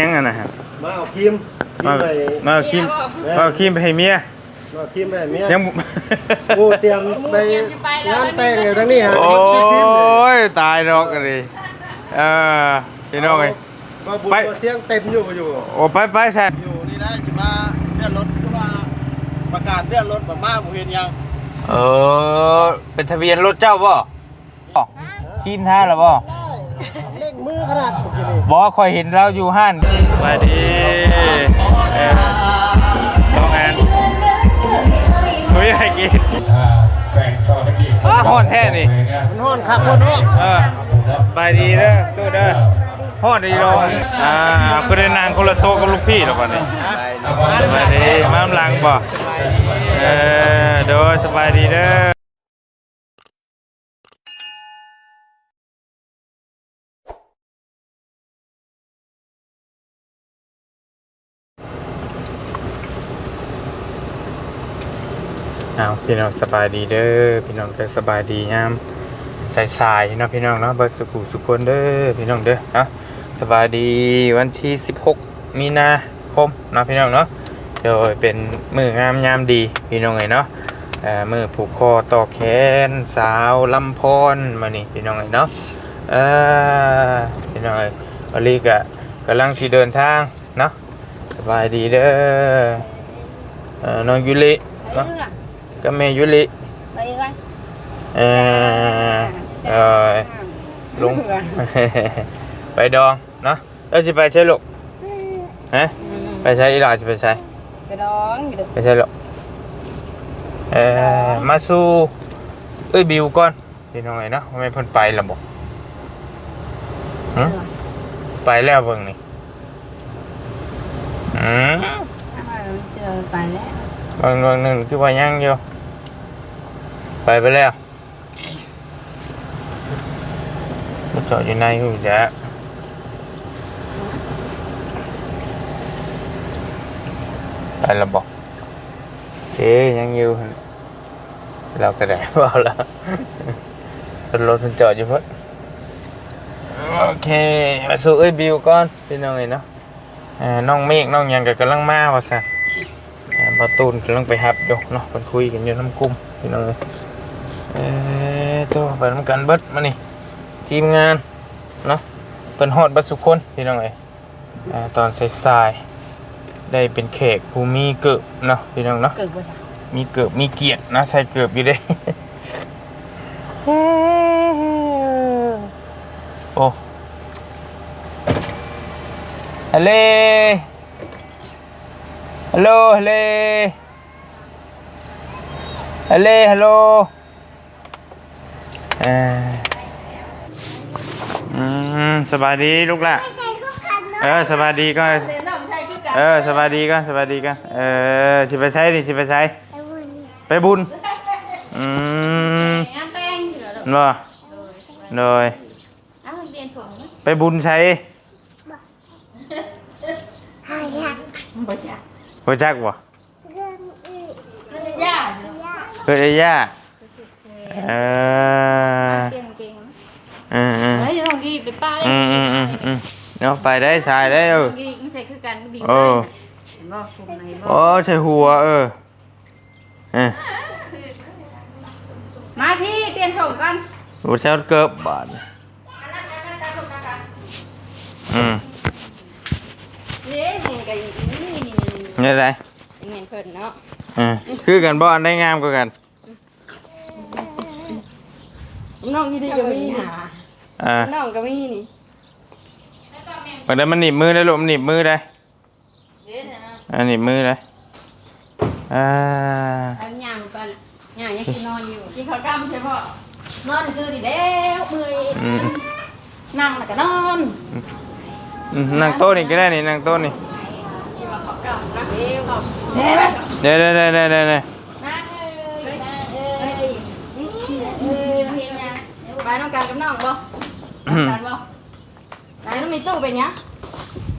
ยังอะนะฮะมาเอาครีมครีมาไปมาเอาครีมมาเอาครีมไปให้เมียมาเอาครีมไปให้เมียยังโอ้เตรียมไปงานแต่งเลยทั้งนี้ฮะโอ้ชื่อครีมเลยยตายดอกกันดิเออพี่น้องเอ้ยมาบุญไปมาเสียงเต็มอยู่อยู่โอ้ไปไปแซนอยู่นี่นะจะมาเลื่อนรถก็มาประกาศเลื่อนรถมามาผมเห็นยังเออเป็นทะเบียนรถเจ้าบ่ขีนท่าหรอบ่ เล่งมือขนาดเมื่อกี้นี่บอกว่าคอยเห็นเราอยู่ห้านสวัสดีเออน้องแอนเฮ้ยอะไรกินแบ่งซอยตะกี้อ้าวโหดแท้นี่มันห้อนคักคนห้อนเออไปดีเด้อตู้เด้อฮอดดีโลอ่าคือได้นางคนละโต๊ะกับลูกพี่หรอกวันนี้สบายดีมาลำลังบ่เออโดยสบายดีเด้อ พี่น้องสบายดีเด้อพี่น้องก็สบายดียามสายๆเนาะพี่น้องเนาะบสุขุสุขคนเด้อพี่น้องเด้อเนาะสบายดีวันที่ 16 มีนาคมเนาะพี่น้องเนาะโดยเป็นมืองามยามดีพี่น้องเอ้ยเนาะเอ่อมือผูกคอต่อแขนสาวลำพรมานี่พี่น้องเอ้ยเนาะเออพี่น้องเอ้ยวันนี้ก็กำลังสิเดินทางเนาะสบายดีเด้อเอ่อน้องยุลิเนาะ กับแม่ยุลิไปก่อนเออเออลงไปดองเนาะแล้วสิไปใช่ลูกฮะไปใช้อีหลาสิไปใช้ไปร้องอยู่เด้อไปใช้ลูกเออมาสู่เอ้ยบิวก่อนพี่น้องไงเนาะทำไมเพิ่นไปล่ะบ่หึไปแล้วเบิ่งนี่อืมเจอไปแล้วบางบางหนึงคือว่ายังอยู่ ไปไปแล้วมาจอดอยู่ในหูจ้ะไปและบอกเอ๊ยยังอยู่เราก็ได้เปล่าแล้วรถรถมันจอดอยู่พิ่นโอเคมาสู่เอ้ยบิวก่อนพี่น้องเอ้ยเนาะอ่าน้องเมฆน้องยังก็กำลังมาว่าซั่นอ่าตูนกำลังไปฮับอยู่เนาะเพิ่นคุยกันอยู่น้ำกลุ่มพี่น้องเอ้ย เอ๊ะตัวไปนำกันเบิดมานี่ทีมงานเนาะเพิ่นฮอดเบัดสุคนพี่น้องเอ้ยอ่าตอนสายๆได้เป็นแขกผู้มีเกิบเนาะพี่น้องเนาะเกิดบ่จ้ะมีเกิบมีเกียรตินะใส่เกิบอยู่เด้ โอ้ฮัลโหลฮัลโหลฮัลโหลฮัลโหลฮัลโหล เอ่ออืมสบายดีลูกละเออสบายดีก็ เออสบายดีกันสบายดีกันเออสิไปใช้ดิสิไปใช้ไปบุญอืมงานแต่งอยู่เด้อบ่โดยอ้าวเรียนสูงมั้ยไปบุญใช้บ่จ้ะหัวจักบ่มันจะยากเกิดไอ้ย่าเออเก่งเก่งเออเออเฮ้ยน้องดีไปป้าอืมอืมอืมอืมเนาะไปได้ชายได้เออดีมันใส่คือกันก็ดีโอ้เห็นบ่คุมไหนบ่โอ้ใช่หัวเออเออมาพี่เปลี่ยนส่งกันหัวเช้าเกิบบาดอืมนี่นี่ก็อีนี่นี่นี่นี่ไรนี่เงินเพิ่นเนาะเออคือกันบ่อันได้งามกว่ากัน น้องดีๆก็มีหาอ่าน้องก็มีนี่วันนั้นมันหนีบมือได้ลูกมันหนีบมือได้อันหนีบมือได้อ่าอันย่างปันย่างยังสินอนอยู่กินข้าวกล้ำใช่ป่ะนอนซื้อดิแล้วเมื่อยอืมนั่งแล้วก็นอนอืมนั่งโต๊ะนี่ก็ได้นี่นั่งโต๊ะนี่มีมาข้าวกล้ำนะเอ้ยบอกเฮ้ยเดี๋ยวเดี๋ยวเดี๋ยวเดี๋ยวเดี๋ยว นั่งเลยนั่งเลยเอ้ยเอ้ยเพียงนะ ไปน้องการกับน้องบ่การบ่ไหนน้องมีตู้เป็นยัง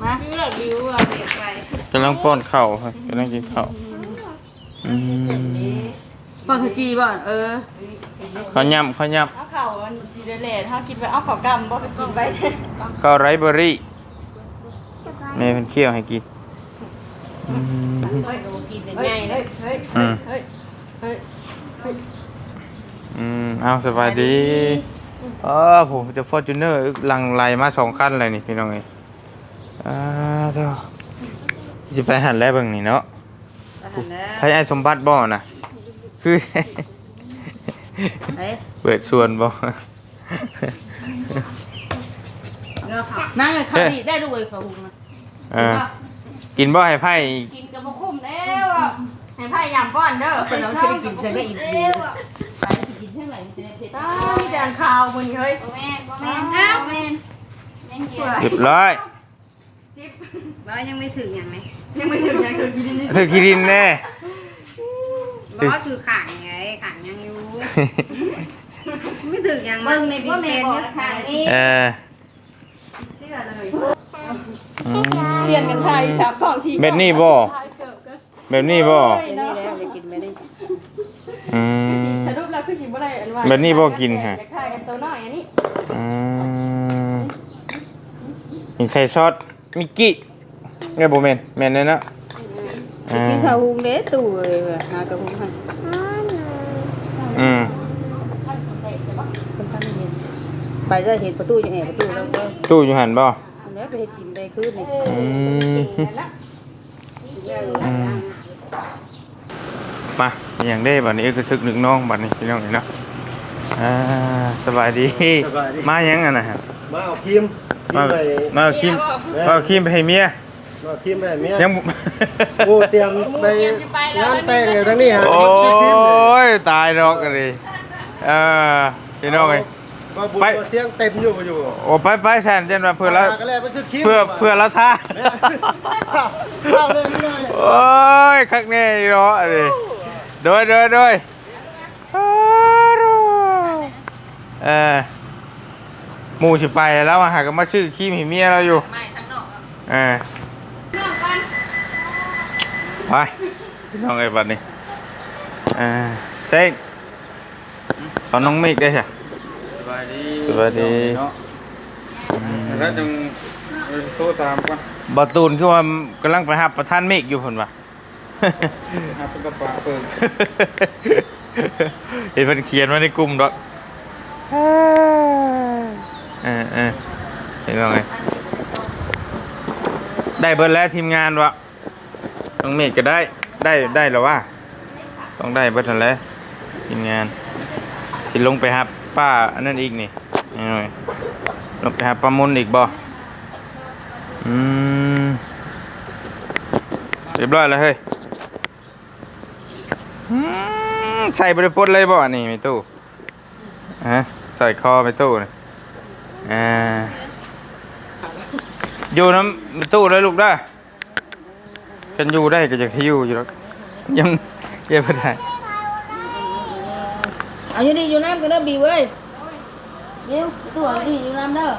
มาบิวหลักบิวอะเด็กไปกำลังป้อนข้าวครับกำลังกินข้าวอืมป้อนขจีบ่เออข้าวย่ำข้าวย่เอาเข่ามันสีเดลดถ้ากินไปเอาข้าวกำบ่ไปกินไปำข้าวไรเบอรี่เแม่เพิ่นเคี่ยวให้กินอืมกินเป็นไงเลยเฮ้ยอืมเฮ้ยเฮ้ย อืมเอาสบายดีเออผมจะฟอร์จูเนอร์ลังไหลมาสองคันเลยนี่พี่น้องเอ้ยอ่าเจ้าจะไปหันแล้วเบิ่งนี่เนาะให้ไอ้สมบัติบ่น่ะคือเฮ้ยเปิดส่วนบ่นั่งเลยข้าวดีได้ด้วยข้าวหุงนะเออกินบ่ให้ไพ่กินกับมะคุ้มแล้วอะให้ไผ่ยำก้อนเด้อเป็นน้องจะได้กินจะได้อิ่ม ดีไปสิกินเท่าไหร่จะได้เผ็ดตายจานข้าวคนนี้เฮ้ยแม่แม่อ้าวแม่ยังเกี่ยวเรียบร้อยร้อยยังไม่ถึงอย่างไหมยังไม่ถึงยังถึงกินนี่เธอคิดินแน่ร้อยคือขางไงขางยังอยู่ ไม่ถึงอย่างเบิ่งในพวกแม่บอกทางนี้เออเชื่อเลยอืมเรียนกันไทยสามกล่องทีแบบนี้บ่ แบบนี้บ่นี่แล้วจะกินไม่ได้อืม สรุปแล้วคือสิบ่ได้อันว่าแบบนี้บ่กินฮะจะขายกันตัวน้อยอันนี้อืมมีใส่ซอสมิกกี้เอ้ยบ่แม่นแม่นแน่เนาะอ่ากินข้าวหุงเด้ตู่เลยว่ะหากระหุงให้อืมคนท่านเห็นไปจะเห็นประตูจะแอบประตูแล้วก็ตู้อยู่หันบ่อันนี้ไปเห็นกินได้คืนนี่อืม อืมมาอย่างได้บัดนี้ก็ทึกนึกน้องบัดนี้พี่น้องนี่เนาะอ่าสบายดี สบายดี มายังอะนะฮะมาเอาครีมมาไปมาเอาครีมมาเอาครีมไปให้เมียมาเอาครีมไปให้เมียยังโอ้เตรียมไปงานแต่งเลยทั้งนี้ฮะโอ้ซื้อครีมเลยยตายดอกกันเลยเออพี่น้องเอ้ยมาบุญไป มาเสียงเต็มอยู่อยู่โอ้ไปไปแซนเจนมาเพื่อแล้ว ก็เลยไปซื้อครีมเพื่อเพื่อละท่าเข้าเลยไม่ได้ โอ้ยคักแน่อีเนาะเลยโดยโดยโดยเออหมู่สิไปแล้วมาหากันมาซื้อครีมให้เมียเราอยู่ไม่ทั้งนอกเออไปพี่น้องไอ้บัดนี้เออเซ็งตอนน้องเมฆได้ใช่สบายดีสวัสดีแล้วจึงโทรตามก่อน บอตูนคือว่ากำลังไปหาประธานเมฆอยู่คนวะหาเป็นกระป๋าเปิดเห็นมันเขียนไว้ในกลุ่มดอกเออเออเห็นว่าไงได้เบิร์ดแล้วทีมงานวะน้องเมฆก็ได้ได้ได้แล้วว่าต้องได้เบิร์ดทันแล้วทีมงานสิลงไปหาป้าอันนั้นอีกนี่เอาหน่อยลงไปหาป้ามุนอีกบ่อืมเรียบร้อยแล้วเฮ้ยอืมใส่บริปดเลยบ่อันนี่ไม่ตู้ฮะใส่คอไม่ตู้เลยอ่าอยู่น้ำไม่ตู้เลยลูกได้อกันอยู่ได้ก็จะให้อยู่อยู่แล้วยังเก็บไม่ได้เอาอยู่นี่อยู่น้ำกันเด้อบิวเว้ยเดี๋ยวตัวนี่อยู่น้ำเด้อ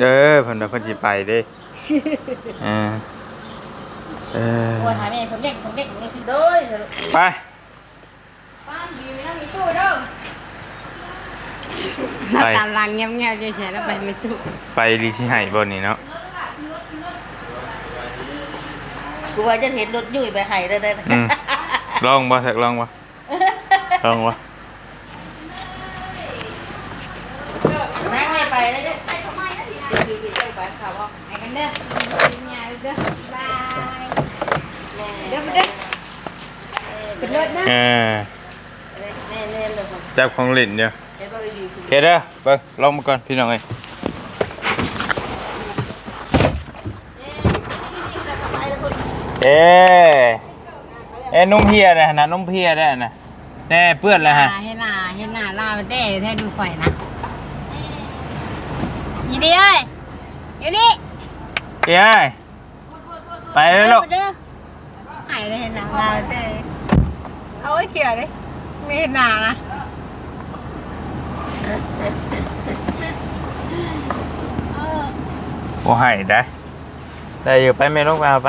เออเพิ่นว่าเพิ่นสิไปเด้เออ เออตัวถ่ายแม่ผมเด็กผมเด็กนี่สิโดยไปป้านบิวนั่งมีตู้เด้อหน้าไปตาลังเงียบๆเฉยๆแล้วไปไม่ถูกไปดีที่ให้บ่นี่เนาะกูว่าจะเห็นรถยุ่ยไปให้ได้ได้อืมลองบ่สักลองบ่ลองบ่นั่งไม่ไปเลยเด้อไปกันเด้อเนี่ยเด้อบาย เด้อไปเด้อเป็นรถนะเออแน่ๆเลยจับของเล่นเดี๋ยวเดี๋ยวไปอยู่โอเคเด้อเบิ่งลองมาก่อนพี่น้องเอ้ยเอ๊เอ๊นุ่มเพียนะนะนุ่มเพียได้นะแน่เปื้อนแล้วฮะเฮ็ดหน้าเฮ็ดหน้าลาไปเด้ให้ดูข่อยนะยีดีเอ้ยอยู่นี่เอ้ยไปแล้วลูกไปเด้อหายเลยเฮ็ดหน้าลาเด้เอาไว้เขี่ยวเลยมีเฮ็ดหน้านะโอ้ให้ได้ ได้อยู่ไปแม่ลูกเอาไป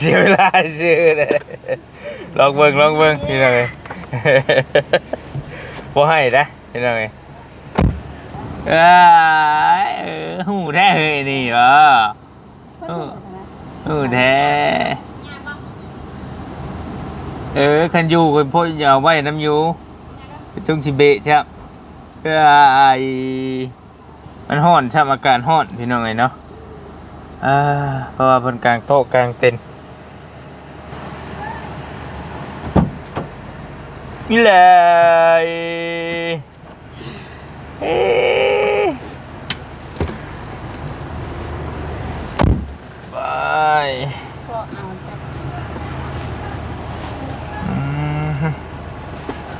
เสียเวลาชื่อเลยลองเบิ่งลองเบิ่งพี่น้องเอ้ยโอ้ให้ได้พี่น้องเอ้ยเออหูแท้เฮ้ยนี่เหรอเออเออแท้ เออคันอยู่กันพ่ออย่าเอาไว้น้ำอยู่จงสิเบะจ้ะเอ้ยมันห้อนช่ำอากาศห้อนพี่น้องไงเนาะอ่าเพราะว่าพนกลางโต๊ะกลางเต็นนี่แหละเอ๊ะบาย ก็เอาแต่ อืม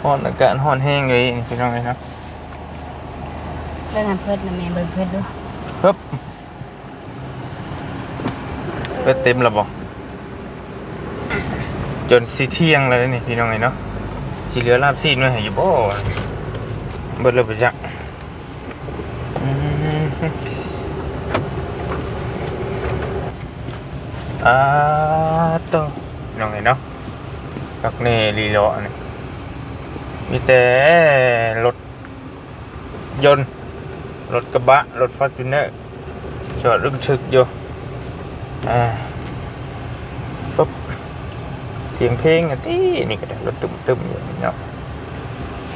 ฮ้อนอากาศฮ้อนแห้งเลยนี่พี่น้องไงเนาะเบิ่งอันเพิ่นนะแม่เบิ่งเพิ่นดูฮึบเปิดเต็มแล้วบ่จนสิเที่ยงแล้วนี่พี่น้องไงเนาะสิเหลือลาบซีดไว้ให้อยู่บ่เบิดแล้วไปจักอืมอ่าโตพี่น้องไงเนาะกักเน่ลีโลอันนี่ มีแต่รถยนต์ รถกระบะ รถฟอร์จูเนอร์จอดรึกชึกอยู่ อ่าปุ๊บเสียงเพลงอะตีนี่ก็ได้รถตึมตึมๆอยู่นี่เนาะ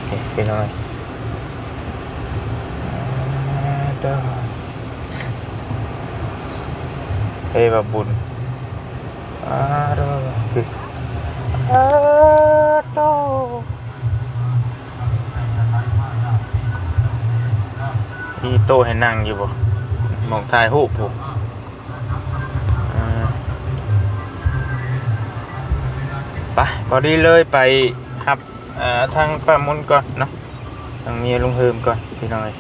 นี่เป็นยังไงอ่าต่อเฮ้ยบาบุญอ่า โต๊ะให้นั่งอยู่บ่มองถ่ายรูปผมอ่าไปพอดีเลยไปหับอ่าทางป้ามุนก่อนเนาะทางเมียลุงเฮิมก่อนพี่น้อย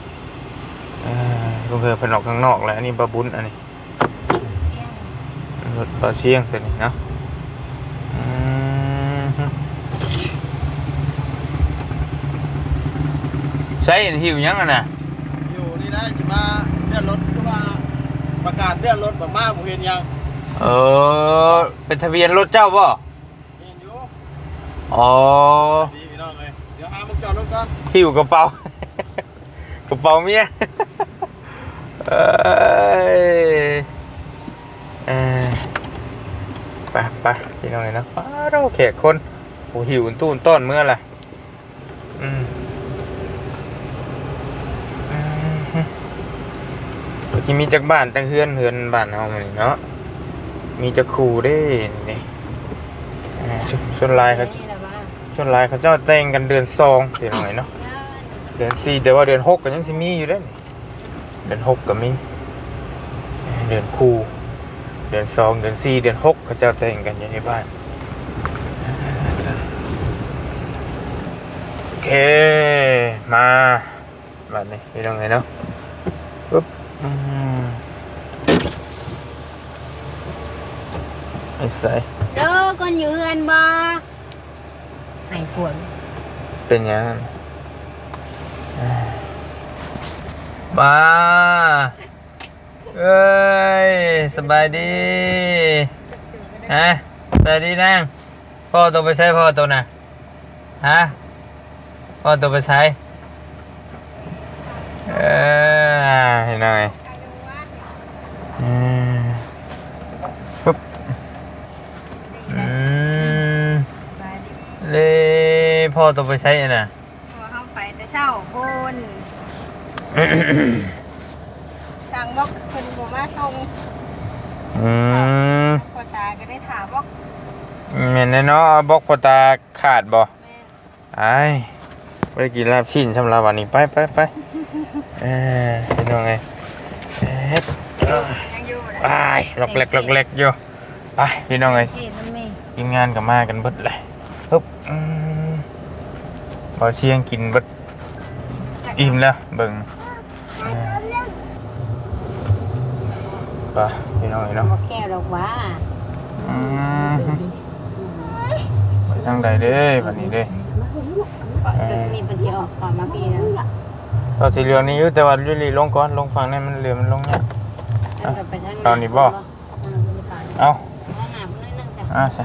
ลุงเฮิมเพนออกข้างนอกแล้วอันนี้บาบุญอันนี้รถปลาเชียงตัวนี้เนาะอืมใช่หิวยังอะนะ นี่นะจะมาเลื่อนรถก็มาประกาศเลื่อนรถแบบมาผมเห็นยังเออ เป็นทะเบียนรถเจ้าป่ะเห็นอยู่อ๋อดีพี่น้องเลยเดี๋ยวหามุกจอดรถก่อนหิวกระเป๋า กระเป๋าเมียเอ้ยเอ้ยไปไปพี่น้องเห็นนะป้าเราแขกคนโอ้หิวตู้นต้นเมื่อไหร่อืมอืมฮึ ที่มีจักบ้านจักเฮือนเฮือนบ้านเฮามานี่เนาะมีจักครูเด้นี่อ่าส่วนลายเขานี่แหละว่าส่วนลายเขาเจ้าแต่งกันเดือนสองเดือนหน่อยเนาะเดือนสี่แต่ว่าเดือนหกก็ยังสิมีอยู่เด้นี่เดือนหกก็มีเดือนคูเดือนสองเดือนสี่เดือนหกเขาเจ้าแต่งกันอยู่ในบ้านโอเคมาบัดนี้พี่น้องไงเนาะปุ๊บอืม ไอ้ใส่เด้อคนอยู่เฮือนบ่ให้ปวดเป็นยังไงมาเอ้ยสบายดีฮะสบายดีนั่งพ่อตัวไปใช้พ่อตัวน่ะฮะพ่อตัวไปใช้เออเห็นหน่อยอืมปุ๊บอืม เลยพ่อตัวไปใช้อันน่ะพอเข้าไปแต่เช้าพูนสั่งบอกคนบ่มาส่งอืมพ่อตาก็ได้ถามบอกแม่นแน่เนาะบล็อกปตาขาดบ่แม่ไอ้ายไปกินลาบชิ้นชำระวันนี้ไปไปไปเออเป็นยังไงเอ็ดเอ้ยยังอยู่นะไปล็อกเล็กล็อกเล็กอยู่ไปพี่น้องไงเฮ็ดมันมี ทีมงานกับมากันเบิดเลย ปึ๊บอืมบอเชียงกินเบิดอิ่มแล้วเบิ่งเออไปพี่น้องไงเนาะบ่แก้วดอกว่าอืมไปทางใดเด้บัดนี้เด้เดี๋ยวนี้เพิ่นสิออกก่อนมาปีแล้วตอนสีเหลืองนี่อยู่แต่ว่ายุรีลงก่อนลงฝั่งนี้มันเหลือมันลงเนี่ยแล้วก็ไปทางตอนนี้บ่อืมบรรยากาศเอาทางหน้าเพิ่นนิดนึงจ้ะอ่าใช่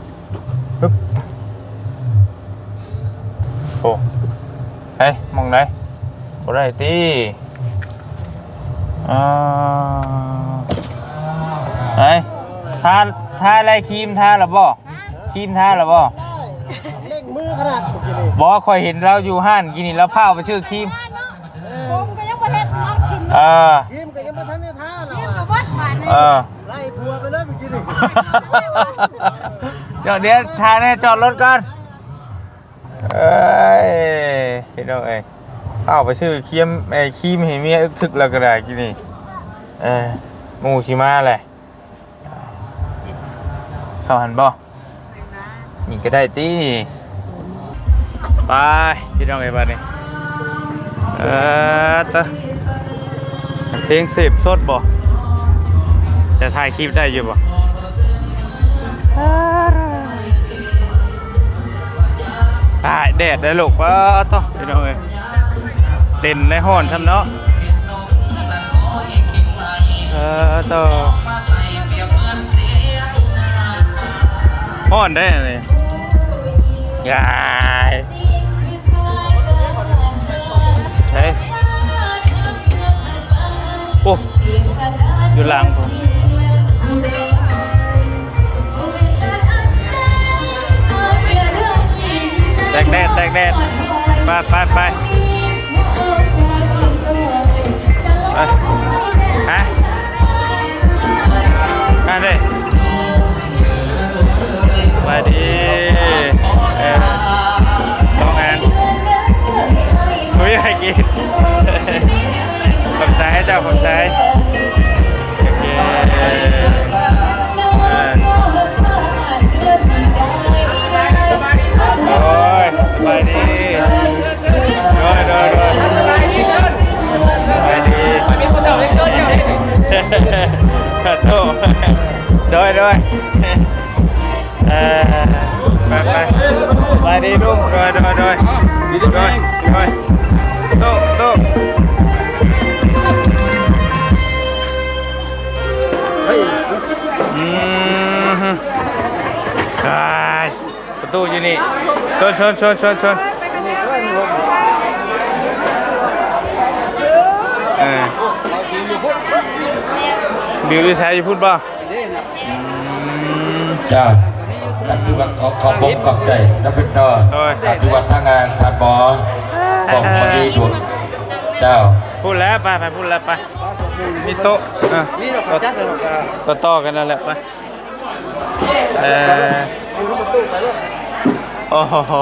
งไหนบ่ได้ตีอ่าเฮ้ยทาทาอะไรครีมทาหรือบ่ครีมทาหรือบ่เล่งมือขนาดเมื่อกี้นี่บอกว่าคอยเห็นเราอยู่ห้านกินนี่แล้วพาไปชื่อครีมผมก็ยังบ่ได้ทอดกินเออยิ้มก็ยังไม่ทันได้ท่าหรอกินกับวัดบาดนี่เออไล่ผัวไปเลยเมื่อกี้นี่จอดเดี๋ยวทางนี้จอดรถก่อนเอ้ยพี่น้องเอ้ย เอาไปซื้อเครีมไอ้คีมให้เมียอึกทึกแล้วก็ได้กินนี่เออหมูชิมาแหละเข้าหันบ่นี่ก็ได้ตีไปพี่น้องเอ้บัดนี้เออตะเพลงสิบสดบ่จะถ่ายคลิปได้อยู่บ่อ่าแดดได้ลูกว่าต่อพี่น้องเอ้ย เด่นในห้อนทำเนาะเออต่อห้อนได้เลยยายเฮ้ยโอ้อยู่หลังผมแตกแดดแตกแดดไปไปไป ฮะมาดิไปดีเออต้องานคุยอะไรกินขอบใจเจ้าผมใจ ขอโทษโดยโดยเออไปไปไปดีลูกโดยโดยโดยโดยโดยโต๊ะโต๊ะอืมฮึไอ้ประตูอยู่นี่ชนชนชนชนชนเออ บิวจะใช้อยู่พูดป่ะอืมเจ้ากันที่ว่าขอขอบอกขอบใจนับเป็นดอโอ้ยกันที่ว่าทางงานทานหมอบอกมาดีบุญเจ้า พูดแล้วไปไปพูดแล้วไปมีโต๊ะอะนี่เราจัดเลยต่อต่อกันนั่นแหละไปเออโอ้โห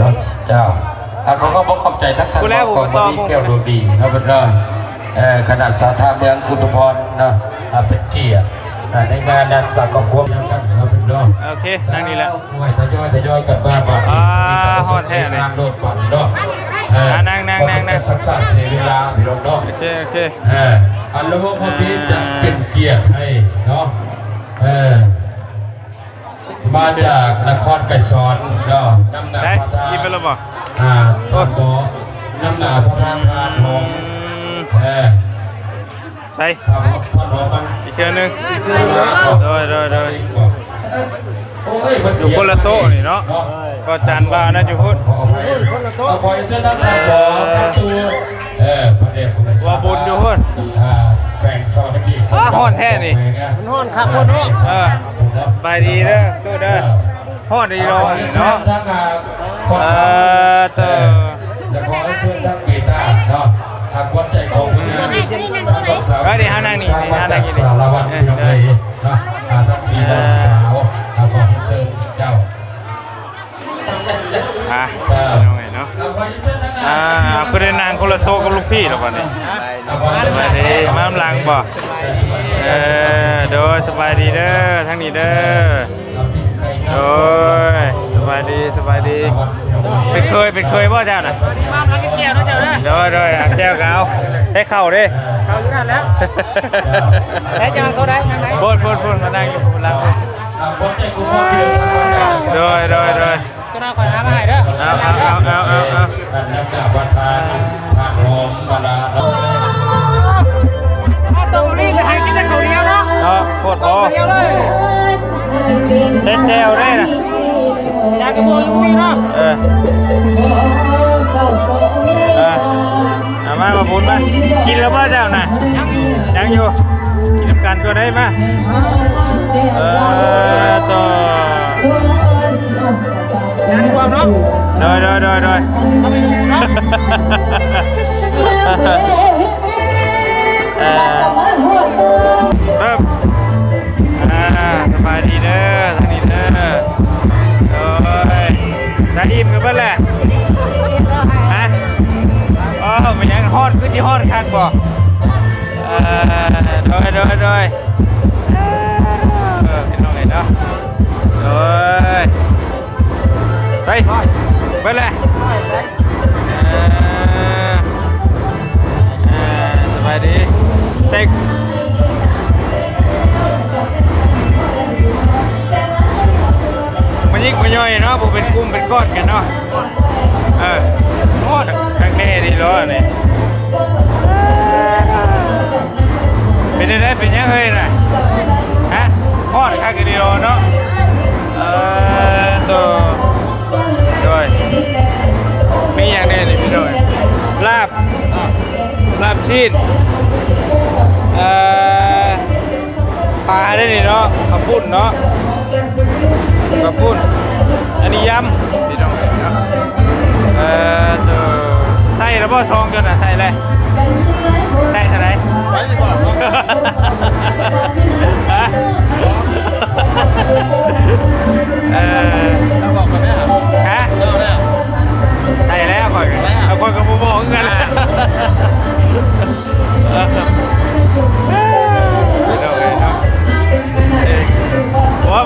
เนาะเจ้าอะเขาก็บอกขอบใจทั้งท่านกูแล้วบอกผมต่อมาดีผมแก้วดวงดีนับเป็นดอ เออขนาดสาธาเมืองอุทุพรเนาะอะเป็นเกียรติอะในงานนั้นสักก็ควบยังกันนับเป็นดอโอเคนั่งนี่แหละโอ้ยทยอยทยอยกันมาบัดอ่าฮอดแท้เลยงานโดดปั่นเนาะเอออ่านั่งนั่งนั่งนั่งสักษาเสียเวลาพี่น้องเนาะโอเคโอเคเอออันละวงพอดีจะเป็นเกียรติให้เนาะเออมาจากนครไก่สอนเนาะน้ำหนาได้พระธากินไปตุแล้วบ่อ่าท่านบอน้ำหนาพระธาตุทานหงอืม เออใช่ทำท่านหงมันอีกเชือนึงโดยโดยโดย โอ้ยมันอยู่คนละโต๊ะนี่เนาะ ก็จานบ้านะจุพุทธขออภัยเอาคอยเสื้อท่านท่านบอท่านตัวเออพระเดชคุณว่าบุญอยู่พุ่น อ่าแข่งซอนตะกี้อ้าวฮอดแท้นี่ มันห้อนคักห้อนห้อนเออไปดีเด้อตู้เด้อฮอดดีเนาะเนาะ เออเตอ แล้วขอให้ช่วยทั้งกีตาร์เนาะ หากคนใจของคุณนะสารวัตรพี่น้องเลยเนาะทั้งสี่น้องสาวขอให้เชิญเจ้าอะน้องไงเนาะอ่าก็ได้นางคนละโต๊ะกับลูกพี่แล้วก่อนนี่สบายดีมาลำลังบ่เออโดยสบายดีเด้อทั้งนี้เด้อโดยสบายดีสบายดี เป็นเคยเป็นเคยบ่เจ้าน่ะมาพักแก้วนะเจ้านะโดยโดยอะแก้วกาวได้เข่าเด้เขาอยู่นั่นแล้วแล้วจะมาเขาได้ยังไงพูดพูดพูดมานั่งอยู่หลังคนใจกูพ่อพี่โดยโดยโดยก็น่าคอยหามาให้เด้อเอาเอาเอาเอาเอาเอาท่านน้ำดาบวันทานทานหอมมาลาตรงนี้ก็ให้กินแต่เขาเดียวเนาะเอาโคตรพอเดียวเลยเล่นแจวได้นะจา กกระบอกอยู่นี่เนาะเออเออเอามามาบุญมากินแล้วป่ะเจ้าน่ะยังอยู่กินน้ำกันก็ได้มาเออต่องานความเนาะโดยโดยโดยโดยเอาไปดูเนาะเออเริ่มอ่าสบายดีเด้อทางนี้เด้อ โดยได้อิ่มกันเบิ่แหละฮะอ๋อมันยังฮอดคือสิฮอดคักบ่เออโดยโดยโดยเออพี่น้องเห็นเนาะโดยไปไปเลยเออเออสบายดีเต็ก ยิ่งมันย่อยเนาะผมเป็นกลุ่มเป็นก้อนกันเนาะเออโอ้ข้างแน่ดีร้อนนี่เป็นได้เป็นยังเฮ้ยน่ะฮะทอดข้างกันดีร้อนเนาะเออตัวด้วยมีอย่างนี้นี่พี่ด้วยลาบลาบชีสเอ่อปลาได้นี่เนาะข้าวปุ้นเนาะ ข้าวปุ้นอันนี้ยำพี่น้องเนาะเอ่อตัวใส่แล้วบ่ซองจนอะใส่เลย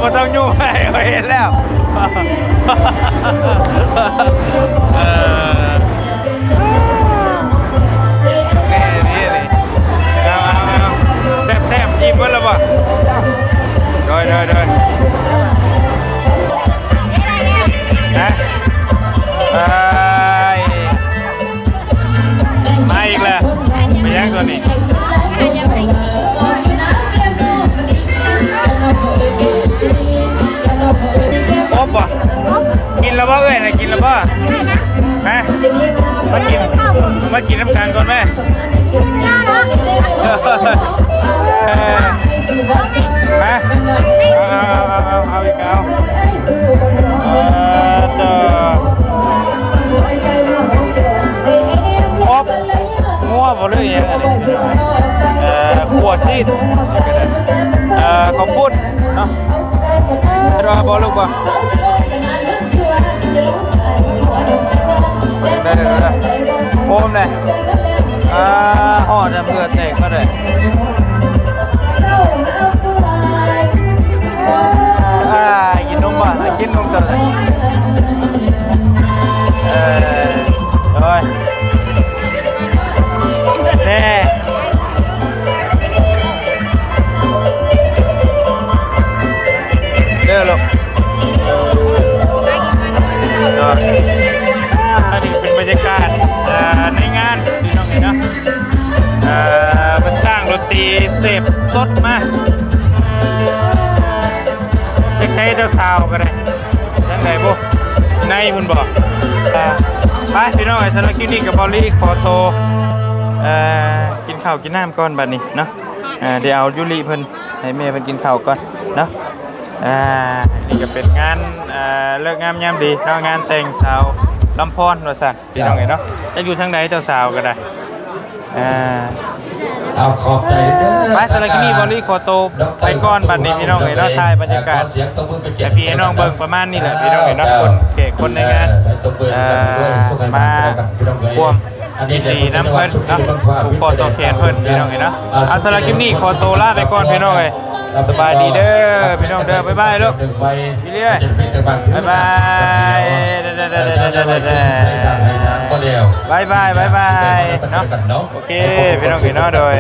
ไม่ต้องยุ่งไปเห็นแล้วเออนี่นี่นี่เอาเอาเอาแซ่บแซ่บอิ่มเมื่อไรบ่โดยโดยโดยนะไปมาอีกแล้วไปยังตัวนี้ แล้วป่ะเอ้ยนะกินแล้วป่ะฮะมากินมากินน้ำกันก่อนไหมเออฮะเอาเอาเอาเอาเอาอีกเอาเออเด้อครบงัวบ่เลยอย่างอันนี้เอ่อขัวซีดเอ่อข้าวปุ้นเนาะรอบ่ลูกบ่ ได้ได้ได้โอมเลยอ่าหอดเพื่อเตะก็ได้าสาวก็ได้ยังไงบุในคุณบอกไปพี่น้องไอ้สำหรับคลิปนี้กับบอลลี่ขอโทรเอ่อกินข้าวกินน้ำก่อนบัดนี้เนาะเดี๋ยวเอายุริเพิ่นให้แม่เพิ่นกินข้าวก่อนเนาะอ่านี่ก็เป็นงานเลิกงามยามดีเนาะงานแต่งสาวลำพรว่าซั่นพี่น้องเอ้เนาะจะอยู่ทางใดเจ้าสาวก็ได้อ่า เอาขอบใจเด้อไปสำหรับคลิปนี้บอลลี่ขอโตวไปก่อนบัดนี้พี่น้องเอ้ยเนาะถ่ายบรรยากาศขอเสียงตบมือไปเก็บแต่พี่น้องเบิ่งประมาณนี้แหละพี่น้องเอ้ยเนาะคนเกคนในงานเอ่อมาร่วม ยินดีน้ำเพิ่นเนาะผูกคอต่อแขนเพิ่นพี่น้องเอ้ยเนาะเอาสำหรับคลิปนี้ขอตัวลาไปก่อนพี่น้องเอ้ยสบายดีเด้อพี่น้องเด้อบ๊ายบายลูกพี่เลี้ยบ๊ายบายเด้อเด้อเด้อเด้อเด้อเด้อเด้อก็เร็วบ๊ายบายบ๊ายบายเนาะโอเคพี่น้องเอ้ยเนาะโดย